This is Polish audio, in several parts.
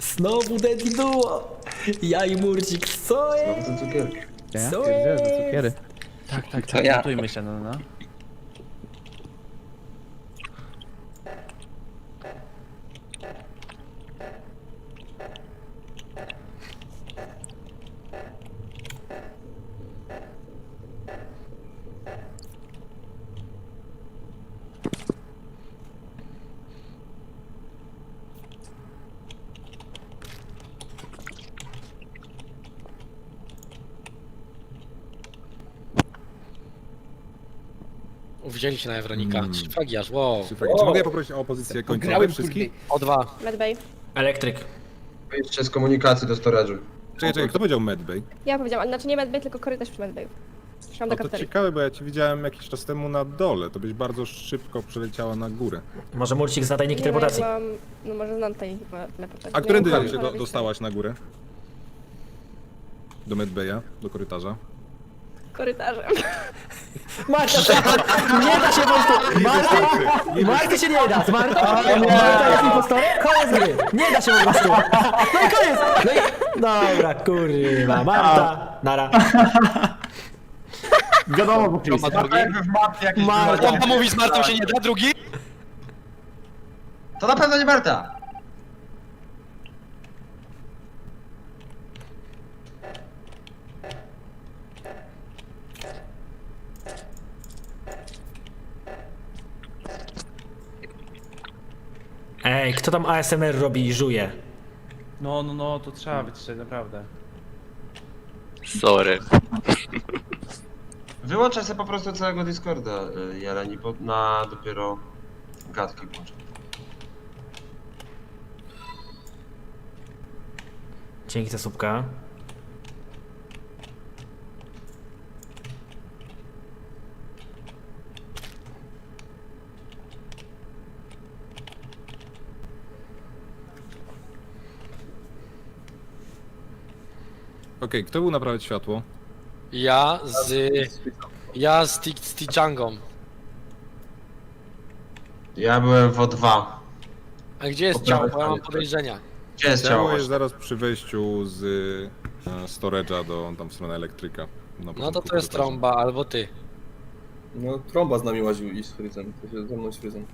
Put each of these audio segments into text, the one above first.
Znowu Deadly Duo! Ja i Murcik, co jest? Znowu te cukierki. Ja Co jest? te cukiery. Tak, tak, tak, ja. gotujmy się, no, no. Uwidzieliście na Ewronika. Trzy flagi aż, wow. Czy mogę poprosić o opozycję końcową Grałem wszystkich? O dwa. Medbay. Elektryk. Wyjdźcie z komunikacji do storage'u. Czekaj, czekaj, kto powiedział Medbay? Ja powiedziałam, znaczy nie Medbay, tylko korytarz przy No do to kafeterii. ciekawe, bo ja cię widziałem jakiś czas temu na dole. To byś bardzo szybko przeleciała na górę. Może Murcik zna tajniki Nie, teleportacji. Mam, no może znam tej teleportacji. A Nie którędy wiem, się do, dostałaś na górę? Do Medbaya, do korytarza. Korytarzem. Marta, nie da się po prostu! Marty, Marty się nie da! Z Martą, Marta jest impostorem? Koniec gry! Nie da się po prostu! No i koniec! No i... Dobra, kurwa, Marta, nara. Wiadomo, bo drugi. Marta, Trąba mówi z Martą się nie da, drugi. To na pewno nie Marta! Ej, kto tam ASMR robi i żuje? No, no, no, to trzeba wytrzeć, naprawdę. Sorry. Wyłączaj sobie po prostu całego Discorda, y, Jeleni, bo na dopiero gadki włączaj. Dzięki za słupka. Okej, kto był naprawiać światło? Ja z... Ja z Ti- z Tichangą. Ja byłem w O2. A gdzie jest Po ciało? prawej Bo ja mam stronie. podejrzenia. Gdzie jest ciało? Ciało jest zaraz przy wejściu z e, storage'a do tam w stronę elektryka. Na No to początku to jest korytarza. trąba, albo ty. No, trąba z nami łaził i z Fryzem. To się ze mną i z Fryzem.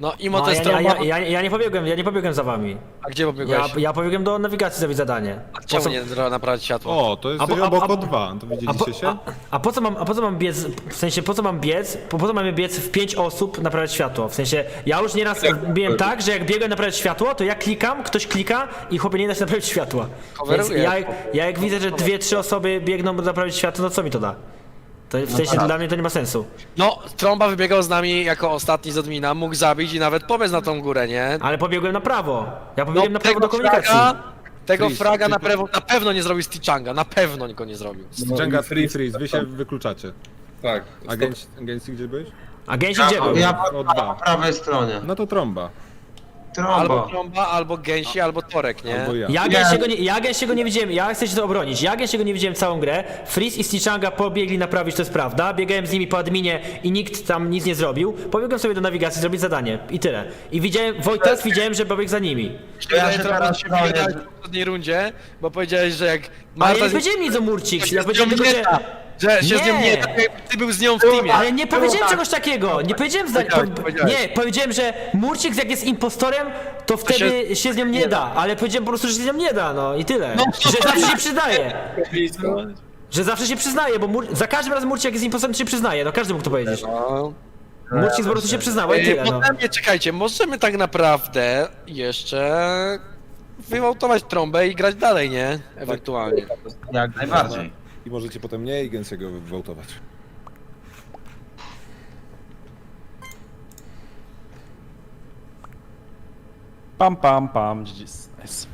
No imo No, ja, jest nie- ja, ja, ja nie pobiegłem, ja nie pobiegłem za wami. A gdzie Ja, pobiegłeś? ja pobiegłem do nawigacji zrobić zadanie. A Po Czemu co- nie naprawiać światło? O, to jest A po- a- obok a-. To A po, widzieliście się? a, a po co mam, a po co mam biec, w sensie po co mam biec, po, po co mamy biec w pięć osób naprawiać światło? W sensie ja już nieraz biegłem tak, że jak biegłem naprawiać światło, to ja klikam, ktoś klika i chłopie nie da się naprawić światła. Więc ja, ja jak widzę, że dwie, trzy osoby biegną naprawić światło, to co mi to da? To w sensie dla mnie to nie ma sensu. No, trąba wybiegał z nami jako ostatni z admina, mógł zabić i nawet pobiec na tą górę, nie? Ale pobiegłem na prawo. Ja No, pobiegłem na prawo do komunikacji. fraga, tego Freeze, fraga na, tylko- pewno, na pewno nie zrobił Stichanga, na pewno go nie zrobił. No, Dżanga, i free, freeze, wy się wykluczacie. Tak. Agenci, agencji gdzie byłeś? Agenci Ja, gdzie był? ja O po, dwa. po prawej stronie. No to trąba. Albo Trąba. trąba, albo gęsi, albo torek, nie? Albo ja. Ja. Gęsiego nie, ja Gęsiego nie widziałem, ja chcę się to obronić. Ja Gęsiego nie widziałem całą grę. Freeze i Stichanga pobiegli naprawić, to jest prawda. Biegałem z nimi po adminie i nikt tam nic nie zrobił. Pobiegłem sobie do nawigacji zrobić zadanie i tyle. I widziałem, Wojtas widziałem, że pobiegł za nimi. Ja się teraz wygadałeś w poprzedniej rundzie, bo powiedziałeś, że jak Ale ja Marta nie z- powiedziałem nic o Murcik, ja powiedziałem tylko, nie że... że się z nią Nie. ty był z nią w teamie. Ale nie powiedziałem czegoś takiego, nie powiedziałem zda... Powiedziałeś, po... powiedziałeś. Nie, powiedziałem, że Murcik jak jest impostorem, to wtedy się, z nią nie da, ale powiedziałem po prostu, że się z nią nie da, no i tyle. Że zawsze się przyznaje. Że zawsze się przyznaje, bo Mur... za każdym razem Murcik jak jest impostorem, to się przyznaje, no każdy mógł to powiedzieć. No. Murcik po prostu się przyznał i Yy, tyle, no. Potem nie czekajcie, możemy tak naprawdę jeszcze wywołtować trąbę i grać dalej, nie? Ewentualnie. Jak najbardziej. I możecie potem mnie i Gęsiego wywołtować. Pam, pam, pam. GG's. Nice.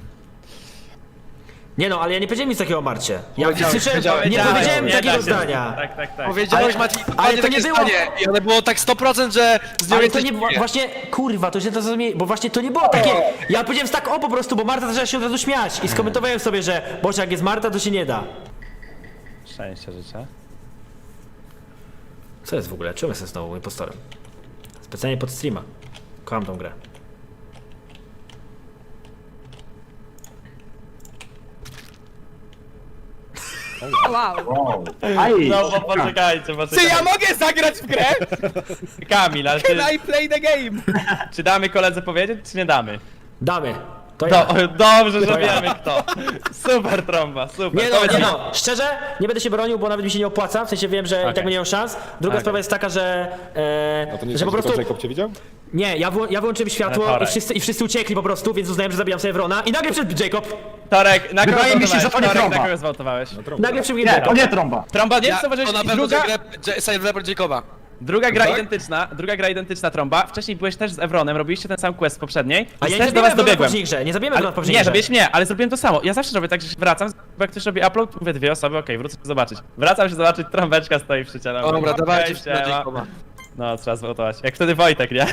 Nie no, ale ja nie powiedziałem nic takiego o Marcie. Ja Powiedziałeś, słyszałem, powiedziałeś. nie powiedziałem nie takiego zdania. Tak, tak, tak. Powiedziałeś Ale- Mati, ale ale to nie nie było- Zdanie, I one było tak 100%, że z nią Ale to jesteś nie było, właśnie, kurwa, to się to zrozumie, bo właśnie to nie było takie, ja powiedziałem tak o po prostu, bo Marta zaczęła się od razu śmiać i skomentowałem sobie, że Boże, jak jest Marta, to się nie da. Co jest w ogóle? Czemu jestem znowu impostorem? Specjalnie pod streama. Kocham tą grę. Wow. Wow. No bo poczekajcie, Czy ja mogę zagrać w grę? Kamil, ale Can ty, I play the game? czy damy koledze powiedzieć, czy nie damy? Damy! To ja. Do, dobrze, że To ja. wiemy kto. Super trąba, super. Nie no, Powiedz nie mi. no, szczerze, nie będę się bronił, bo nawet mi się nie opłaca, w sensie wiem, że i Okej. tak nie mam szans. Druga Okej. sprawa jest taka, że, A to nie e, że po prostu, Jacob cię widział? nie, ja, wło- ja wyłączyłem światło i wszyscy, i wszyscy uciekli po prostu, więc uznałem, że zabijam sobie Wrona i nagle przyszedł Jacob, Torek, na kogo Wydaje mi się, że to nie Torek, trąba. na kogo zwałtowałeś? No trąba. nagle przybiegł Nie, to Jacob. nie trąba. Trąba, nie Ja, to na pewno Druga, druga... Jacoba. Druga gra Tak? identyczna, druga gra identyczna trąba. Wcześniej byłeś też z Evronem, robiliście ten sam quest w poprzedniej. A ja też nie do was dobiegłem. poprzedniej grze, nie zabijemy w poprzedniej nie, grze. żebyś nie, ale zrobiłem to samo. Ja zawsze robię tak, że się wracam, bo jak ktoś robi upload, mówię dwie osoby, okej, wrócę zobaczyć. Wracam się zobaczyć, trąbeczka stoi przy ciele. O, dobra, Okej, dawajcie siema. No, trzeba zwołtować. Jak wtedy Wojtek, nie?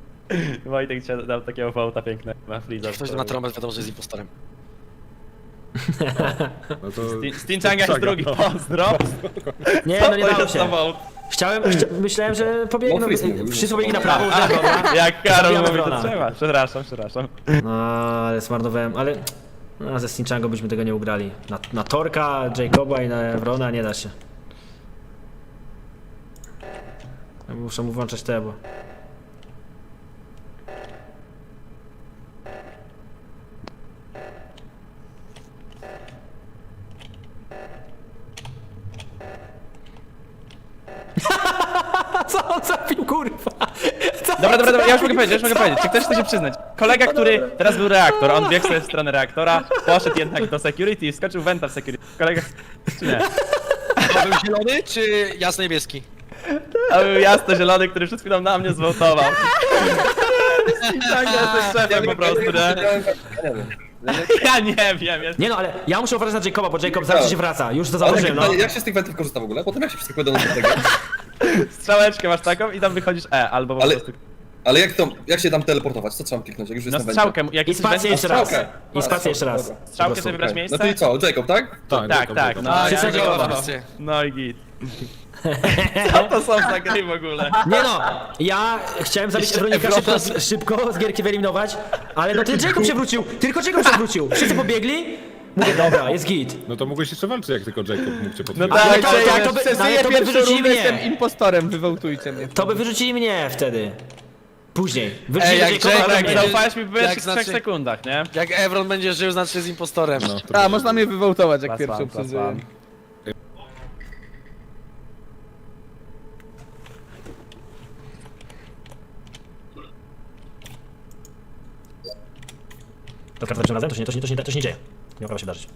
Wojtek cię dał takiego wołta pięknego na Freeza. Ktoś ma trąbę, wiadomo, że jest impostorem. No to... Stinchanga jest drugi, pozdro. Nie, no nie dało się. wołt. Chciałem, chcia, myślałem, że pobiegną, No, wszyscy pobiegli na prawo, że dobra. Jak Karol Zabijamy mówi, to Wrona. trzeba. Przepraszam, przepraszam. No, ale zmarnowałem, ale no, ze Stinchango byśmy tego nie ugrali. Na, na Torka, Jacoba i na Wrona nie da się. Ja Muszę mu włączać te, bo... kurwa? Co Dobra, dobra, dobra, ja już mogę powiedzieć, już mogę powiedzieć. Czy ktoś chce się przyznać? Kolega, który teraz był reaktor, on biegł sobie w stronę reaktora, poszedł jednak do security i wskoczył wenta w security. Kolega, czy nie? To był zielony, czy jasno-niebieski? To był jasno zielony, który przed chwilą na mnie zwołtował. Tak, jesteś szefem po prostu, nie? Ja nie wiem, jest... Nie no, ale ja muszę uważać na Jacoba, bo Jacob zaraz się wraca. Już to założyłem, no. jak się z tych wentów korzysta w ogóle? Potem jak się przeskakuje do następnego? Strzałeczkę masz taką i tam wychodzisz E, albo po Ale- prostu... Ale jak to, jak się tam teleportować? Co trzeba kliknąć, jak już No jestem strzałkę, jak I jesteś spację jeszcze raz. Strzałkę. I spację jeszcze raz. Dobra. Strzałkę sobie wybrać No miejsce? to i co, Jacob, tak? Tak, Tak, Jacob, tak, Jacob. no. A, ja rację. No i git. Co to są za gry w ogóle? Nie no, ja chciałem zabić Ewronika szybko, z- szybko z gierki wyeliminować, ale no ten Jacob się wrócił, tylko Jacob się wrócił. Wszyscy pobiegli, dobra, jest git. No to mogłeś jeszcze walczyć, jak tylko Jacob mógł cię No. Ale tak, to- to- ja to by- ale to by pierwszą wyrzucili rundę, mnie. jestem impostorem, wywołtujcie mnie. To by wyrzucili mnie wtedy. Później. Ej, Wyrzucili jak Jacoba, Jacob ale mnie. będzie- zaufałeś mi w pierwszych Jak trzech znaczy- sekundach, nie? Jak Evron będzie żył, znaczy jest impostorem. No, to A, będzie- można mnie wywołtować jak Plus pierwszą one, plus przeżyję. one. To karta razem? To się nie, to się, nie, to się, nie, to się nie dzieje. Nie mogło się wydarzyć.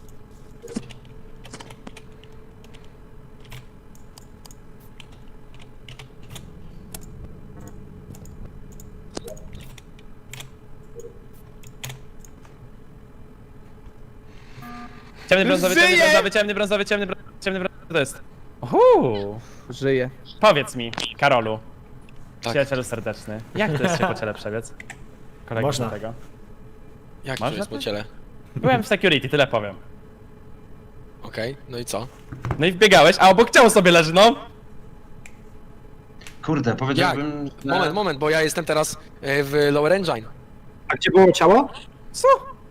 Ciemny brązowy, ciemny brązowy, ciemny brązowy, ciemny brązowy, ciemny brązowy, to jest. Uhu. Żyję. Powiedz mi, Karolu, Tak. przyjacielu serdeczny, jak to jest się po ciele przebiec? Kolegi Można. tego. Jak to Można jest po ciele? Byłem w security, tyle powiem. Okej, no i co? No i wbiegałeś, a obok ciało sobie leży, no! Kurde, Jak? powiedziałbym... Moment, moment, bo ja jestem teraz e, w Lower Engine. A gdzie było ciało? Co?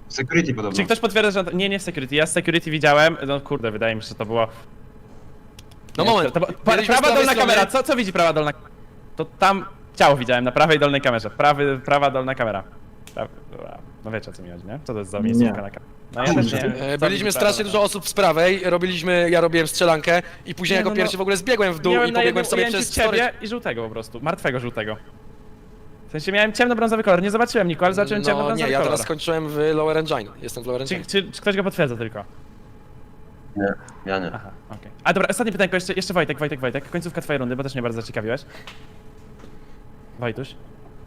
Security podobno. Czy ktoś potwierdza, że... Nie, nie w security, ja z security widziałem, no kurde, wydaje mi się, że to było... No Nie, moment, To, to, pa, byliśmy z prawa prawej dolna strony. kamera, co, co widzi prawa dolna To tam ciało widziałem na prawej dolnej kamerze, Prawy, prawa dolna kamera. No wiecie o co mi chodzi, nie? Co to jest za miejscówka na kamerze? No ja też nie. E, Byliśmy strasznie prawa dużo osób z prawej, robiliśmy, ja robiłem strzelankę i później Nie, jako no, no. pierwszy w ogóle zbiegłem w dół Miałem i na pobiegłem sobie ujęciu przez ciebie storage. i żółtego po prostu, martwego żółtego. W sensie miałem ciemnobrązowy kolor, nie zobaczyłem nikogo, ale zobaczyłem No ciemnobrązowy nie, ja kolor. teraz skończyłem w Lower Engine. Jestem w Lower Czy, Engine. czy, czy ktoś go potwierdza tylko? Nie, ja nie. Aha, okej. A dobra, ostatnie pytanko, jeszcze, jeszcze Wojtek, Wojtek, Wojtek. Końcówka twojej rundy, bo też mnie bardzo zaciekawiłeś. Wojtuś,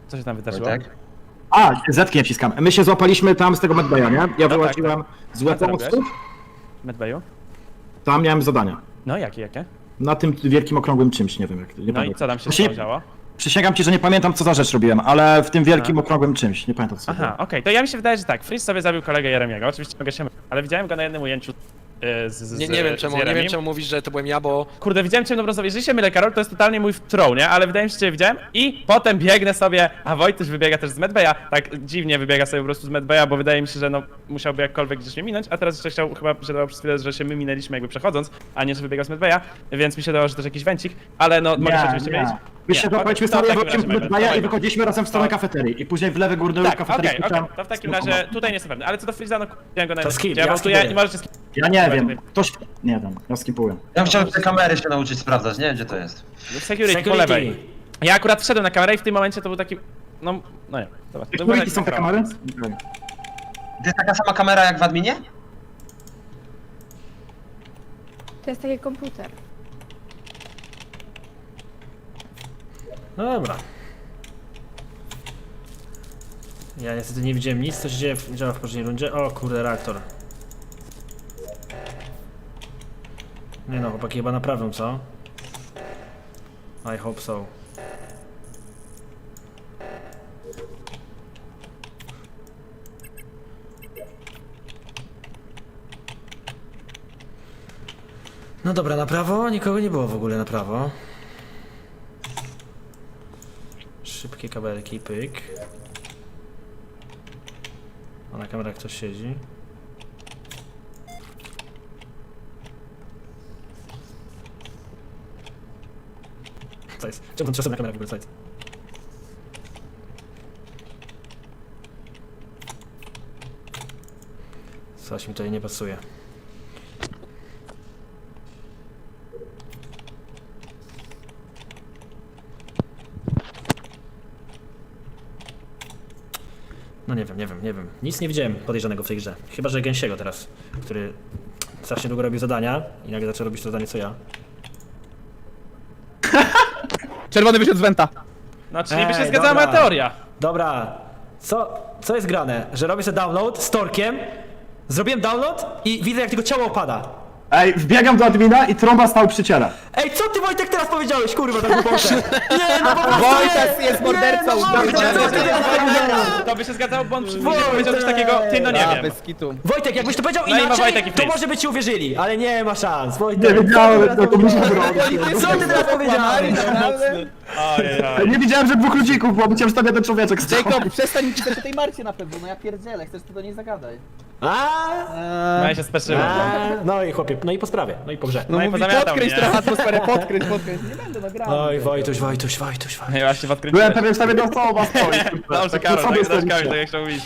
co się tam wydarzyło? Wojtek? A, zetki nie wciskam. My się złapaliśmy tam z tego medbaya, nie? Ja wyłaziłem z A co robiłeś? Medbayu? tam miałem zadania. No jakie, jakie? Na tym wielkim okrągłym czymś, nie wiem jak. Nie No i pamiętam. co tam się Właśnie- działo? Przysięgam ci, że nie pamiętam co za rzecz robiłem, ale w tym wielkim okrągłym czymś, nie pamiętam co Aha, okej, to ja mi się wydaje, że tak, Freeze sobie zabił kolegę Jeremiego, oczywiście mogę się mylić, ale widziałem go na jednym ujęciu z, z, Nie, nie wiem z czemu, nie Jeremim. wiem czemu mówisz, że to byłem ja, bo Kurde, widziałem cię brązowy. Jeżeli się mylę, Karol, to jest totalnie mój troll, nie? Ale wydaje mi się, że cię widziałem. I potem biegnę sobie, a Wojtuś wybiega też z Medbeja. Tak dziwnie wybiega sobie po prostu z Medbeja, bo wydaje mi się, że no musiałby jakkolwiek gdzieś mnie minąć. A teraz jeszcze chciał, chyba się dało przez chwilę, że się my minęliśmy jakby przechodząc, a nie, że wybiegał z Medbeja. Więc mi się dało, że też jakiś węcik. Ale no, mogę się oczywiście mylić. My się Nie, złapaliśmy to w stronę, takim wróciliśmy razie do Medbaya. Medbaya i wychodziliśmy razem w stronę To- kafeterii. I później w lewy górny Tak, kafeterii okej. słyszałem- To w takim razie tutaj nie jestem pewny. Ale co do Freeza, no go na To skip, Ja nie możecie skip. Ja nie wiem, ktoś... Nie wiem, ja skipuję. Ja chciałem te kamery się nauczyć sprawdzać, nie wiem gdzie to jest. Security, po Security. lewej. Ja akurat wszedłem na kamerę i w tym momencie to był taki. No, no nie. Którymi taki są te kamery? To jest taka sama kamera jak w adminie? To jest taki komputer. No dobra. Ja niestety nie widziałem nic, co się dzieje w, działa w poprzedniej rundzie. O kurde, reaktor. Nie no, chłopaki chyba naprawią, co? I hope so. No dobra, na prawo? Nikogo nie było w ogóle na prawo. Szybkie kabelki, pyk. A na kamerach ktoś siedzi. Co jest? Czemu czasem na kamerach w ogóle co jest? Coś mi tutaj nie pasuje. No nie wiem, nie wiem, nie wiem. Nic nie widziałem podejrzanego w tej grze. Chyba, że Gęsiego teraz, który strasznie długo robił zadania i nagle zaczął robić to zadanie co ja. Czerwony wyszedł z Wenta. No, czyli by się Ej, zgadzała dobra. moja teoria. Dobra, co, co jest grane? Że robię sobie download z Torkiem, zrobiłem download i widzę jak tylko ciało opada. Ej, wbiegam do admina i trąba stał przy ciele. Ej, co ty Wojtek teraz powiedziałeś, kurwa, tak głupotę? Nie, no po prostu Wojtek jest mordercą, Nie, no, Wojtek powiedziałeś? To by się zgadzało, bo on przy powiedział coś takiego, ty no nie wiem. Wojtek, jakbyś to powiedział No i ma inaczej, Wojtek i to Fritz. może by ci uwierzyli, ale nie ma szans. Wojtek, Nie co ty wiedziałem, teraz no to muszę powiedziałeś? Co ty teraz powiedziałeś? Ojej, Nie widziałem, że dwóch ludzików, bo myślałem, że tam jeden człowieczek stał. Jacob, przestań mi pisać o tej Marcie na pewno, no ja pierdzielę, chcesz ty do niej zagadaj. A, No ja się speszyłem. a, no i chłopie, no i po sprawie, no i po grze. No i pozamiatał mnie. atmosferę, podkręć, podkręć. Nie będę nagrał. Oj, Wojtuś, Wojtuś, Wojtuś, Wojtuś. No i właśnie w odkryciu. Byłem pewien, że tam jedna osoba stoi. Dobrze, Tak Karol, sobie tak, tak. Kamil, tak jak chciał mówić.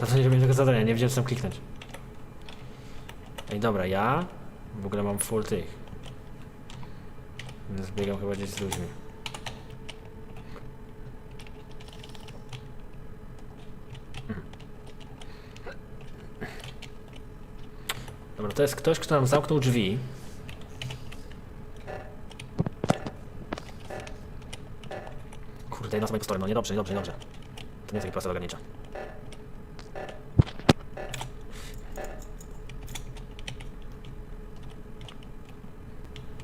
Na co nie robiłem tego zadania, nie wiedziałem co tam kliknąć. Ej, dobra, ja w ogóle mam full tych. Więc biegam chyba gdzieś z ludźmi. Dobra, to jest ktoś, kto nam zamknął drzwi. Kurde, jedna osoba stronę, no niedobrze, niedobrze, niedobrze. To nie jest takie proste do ogarnięcia.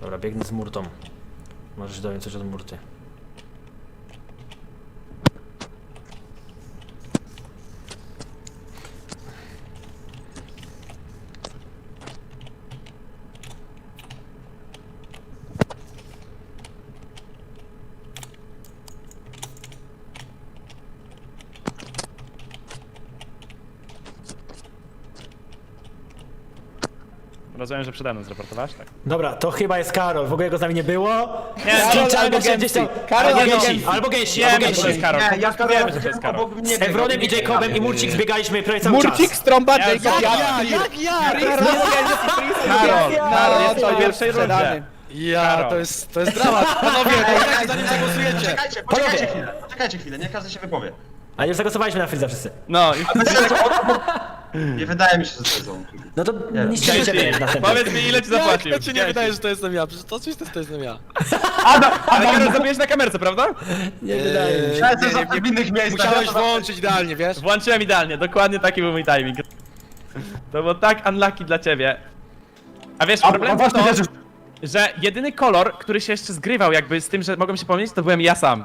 Dobra, biegnę z murtą. Możesz dowiem coś od murty. Rozumiem, że przede mną zreportowałaś, tak? Dobra, to chyba jest Karol, w ogóle go z nami nie było. Nie, Karol no, albo albo gdzieś tam. Karol albo albo gęsi, Gęsi. albo gęsi, Wiemy, albo że to gęsi. Karol. Nie, po ja prostu wiemy, że to jest Karol. obok mnie Z Evronem i Jacobem i Murcik zbiegaliśmy prawie cały Murcik, czas. strąba, Ja Jacob, ja- ja, jak ja? Karol, Karol, jest to pierwszej rundzie. Ja, Karol. to jest, to jest dramat. Panowie, poczekajcie, zanim zagłosujecie. Czekajcie, poczekajcie chwilę, poczekajcie chwilę, niech każdy się wypowie. A już zagłosowaliśmy na Friza wszyscy. No i Nie wydaje mi się, że to jest on. No to Nie. nie ściągnę ciebie następny. powiedz mi ile ci zapłacił. Jak to ci nie wydaje, że to jestem ja? Przecież to oczywiście to jestem ja. Ale Karol zabiłeś na kamerce, prawda? Nie wydaje mi się. Ja jestem zawsze w innych miejscach. Musiałeś włączyć idealnie, wiesz? Włączyłem idealnie, dokładnie taki był mój timing. To było tak unlucky dla ciebie. A wiesz, A, problem a właśnie to... wierzysz, że jedyny kolor, który się jeszcze zgrywał jakby z tym, że mogłem się pomylić, to byłem ja sam.